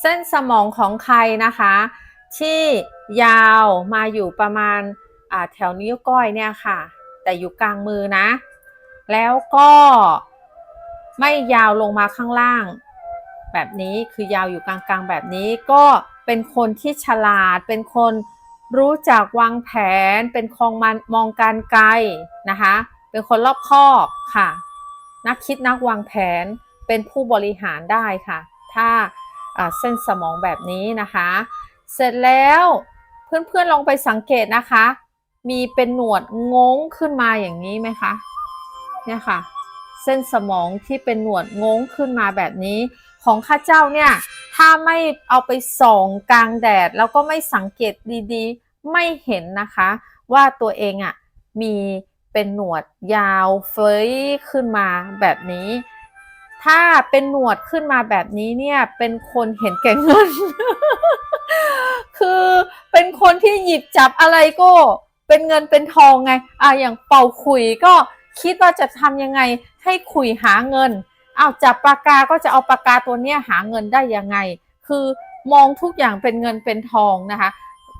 เส้นสมองของใครนะคะ ที่ยาวมาอยู่ประมาณแถวนิ้วก้อยเนี่ยค่ะ แต่อยู่กลางมือนะ แล้วก็ไม่ยาวลงมาข้างล่าง แบบนี้คือยาวอยู่กลางๆแบบนี้ก็เป็นคนที่ฉลาด เป็นคนรู้จักวางแผน เป็นคนมันมองการไกลนะคะ เป็นคนรอบคอบค่ะ นักคิดนักวางแผนเป็นผู้บริหารได้ค่ะ ถ้า เส้นสมองแบบนี้นะคะ เสร็จแล้วเพื่อนๆลองไปสังเกตนะคะ มีเป็นหนวดงงขึ้นมาอย่างนี้ไหมคะเนี่ยค่ะ เส้นสมองที่เป็นหนวดงงขึ้นมาแบบนี้ ของข้าเจ้าเนี่ยถ้าไม่เอาไปส่องกลางแดด แล้วก็ไม่สังเกตดีๆ ไม่เห็นนะคะ ว่าตัวเองอะ่ะมีเป็นหนวดยาวเฟ้ยขึ้นมาแบบนี้ ถ้าเป็นหนวดขึ้นมาแบบนี้เนี่ย เป็นคนเห็นแก่เงิน คือเป็นคนที่หยิบจับอะไรก็เป็นเงินเป็นทองไง อะอย่างเป่าขุยก็คิดว่าจะทำยังไงให้ขุยหาเงินอ้าวจับปากกาก็จะเอาปากกาตัวเนี้ยหาเงินได้ยังไง คือมองทุกอย่างเป็นเงินเป็นทองนะคะ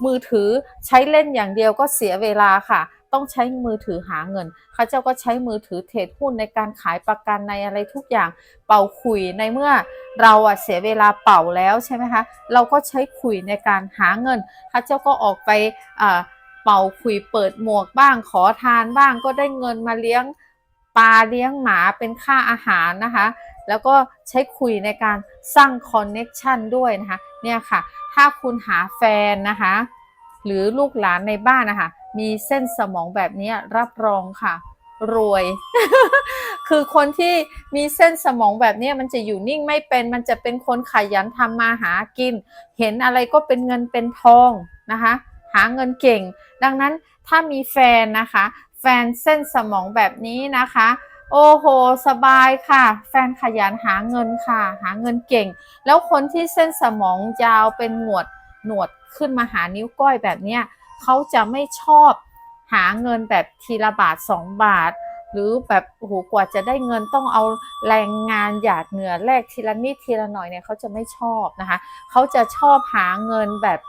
มือถือใช้เล่นอย่างเดียวก็เสียเวลาค่ะ ต้องใช้มือถือหาเงินเขาเจ้าก็ใช้มือถือเทรดหุ้นในการขายประกันในอะไรทุกอย่างเป่าขุยในเมื่อเราอะเสียเวลาเป่าแล้วใช่ไหมคะเราก็ใช้ขุยในการหาเงินข้าเจ้าก็ออกไปอ่าเป่าขุยเปิดหมวกบ้างขอทานบ้างก็ได้เงินมาเลี้ยงปลาเลี้ยงหมาเป็นค่าอาหารนะคะ แล้วก็ใช้คุยในการสร้างคอนเน็ชันด้วยนะคะเนี่ยค่ะ ถ้าคุณหาแฟนนะคะ หรือลูกหลานในบ้านนะคะ มีเส้นสมองแบบนี้รับรองค่ะ รวย คือคนที่มีเส้นสมองแบบนี้มันจะอยู่นิ่งไม่เป็น มันจะเป็นคนขยันทำมาหากิน เห็นอะไรก็เป็นเงินเป็นทองนะคะ หาเงินเก่ง ดังนั้นถ้ามีแฟนนะคะ แฟนเส้นสมองแบบนี้นะคะ โอ้โห สบายค่ะ แฟนขยันหาเงินค่ะ หาเงินเก่ง แล้วคนที่เส้นสมองยาวเป็นหนวดหนวดขึ้นมาหานิ้วก้อยแบบเนี้ย เขาจะไม่ชอบหาเงินแบบทีละบาทสองบาท หรือแบบโอ้โหกว่าจะได้เงินต้องเอาแรงงานหยาดเหงื่อแลกทีละนิดทีละหน่อยเนี่ยเขาจะไม่ชอบนะคะเขาจะชอบหาเงินแบบ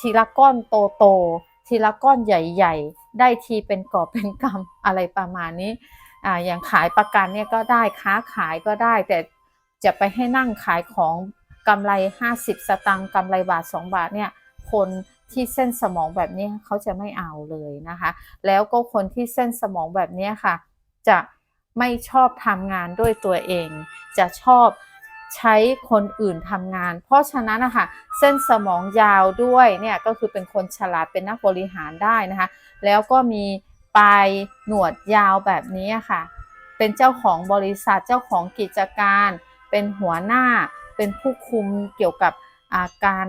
ทีละก้อนโตๆทีละก้อนใหญ่ ๆ ได้ทีเป็นกอบเป็นกำอะไรประมาณนี้อ่าอย่างขายประกันเนี่ยก็ได้ค้าขายก็ได้ แต่จะไปให้นั่งขายของกำไร 50 สตังค์กำไรบาท 2 บาทเนี่ยคน ที่เส้นสมองแบบนี้เขาจะไม่เอาเลยนะคะ แล้วก็คนที่เส้นสมองแบบนี้ค่ะ จะไม่ชอบทำงานด้วยตัวเอง จะชอบใช้คนอื่นทำงาน เพราะฉะนั้นนะคะเส้นสมองยาวด้วยเนี่ยก็คือเป็นคนฉลาดเป็นนักบริหารได้นะคะ แล้วก็มีปลายหนวดยาวแบบนี้ค่ะ เป็นเจ้าของบริษัทเจ้าของกิจการ เป็นหัวหน้า เป็นผู้คุมเกี่ยวกับาการ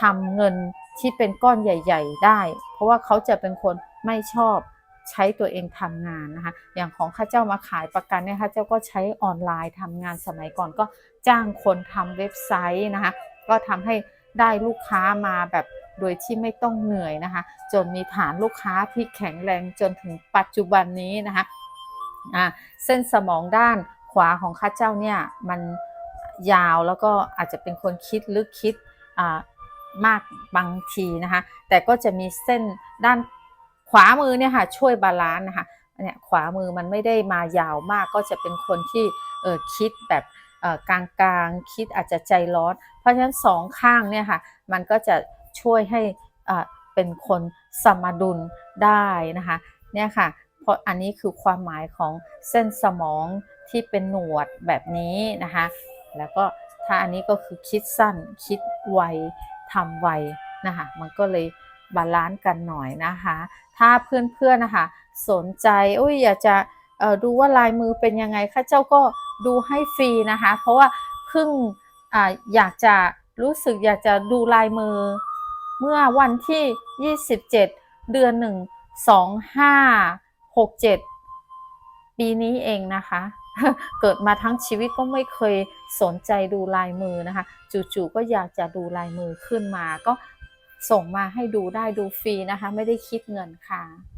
ทำเงิน ที่เป็นก้อนใหญ่ ๆ ได้ เพราะว่าเขาจะเป็นคนไม่ชอบใช้ตัวเองทำงานนะคะ อย่างของข้าเจ้ามาขายประกันเนี่ยข้าเจ้าก็ใช้ออนไลน์ทำงานสมัยก่อนก็จ้างคนทำเว็บไซต์นะคะ ก็ทำให้ได้ลูกค้ามาแบบโดยที่ไม่ต้องเหนื่อยนะคะ จนมีฐานลูกค้าที่แข็งแรงจนถึงปัจจุบันนี้นะคะอ่าเส้นสมองด้านขวาของข้าเจ้าเนี่ยมันยาวแล้วก็อาจจะเป็นคนคิดลึกคิดอ่า มากบางทีนะคะ แต่ก็จะมีเส้นด้านขวามือเนี่ยค่ะช่วยบาลานซ์นะคะเนี่ยขวามือมันไม่ได้มายาวมากก็จะเป็นคนที่เออคิดแบบเออกลางๆคิดอาจจะใจร้อน เพราะฉะนั้นสองข้างเนี่ยค่ะมันก็จะช่วยให้อ่าเป็นคนสมดุลได้นะคะเนี่ยค่ะเพราะอันนี้คือความหมายของเส้นสมองที่เป็นหนวดแบบนี้นะคะแล้วก็ถ้าอันนี้ก็คือคิดสั้นคิดไว ทำไวนะคะมันก็เลยบาลานซ์กันหน่อยนะคะ ถ้าเพื่อนๆนะคะสนใจอุ้ยอยากจะดูว่าลายมือเป็นยังไงข้าเจ้าก็ดูให้ฟรีนะคะ เพราะว่าเพิ่งออยากจะรู้สึกอยากจะดูลายมือ เมื่อวันที่ 27 เดือน 1 2567 ปีนี้เองนะคะ เกิดมาทั้งชีวิตก็ไม่เคยสนใจดูลายมือนะคะ จู่ๆก็อยากจะดูลายมือขึ้นมา ก็ส่งมาให้ดูได้ดูฟรีนะคะ ไม่ได้คิดเงินค่ะ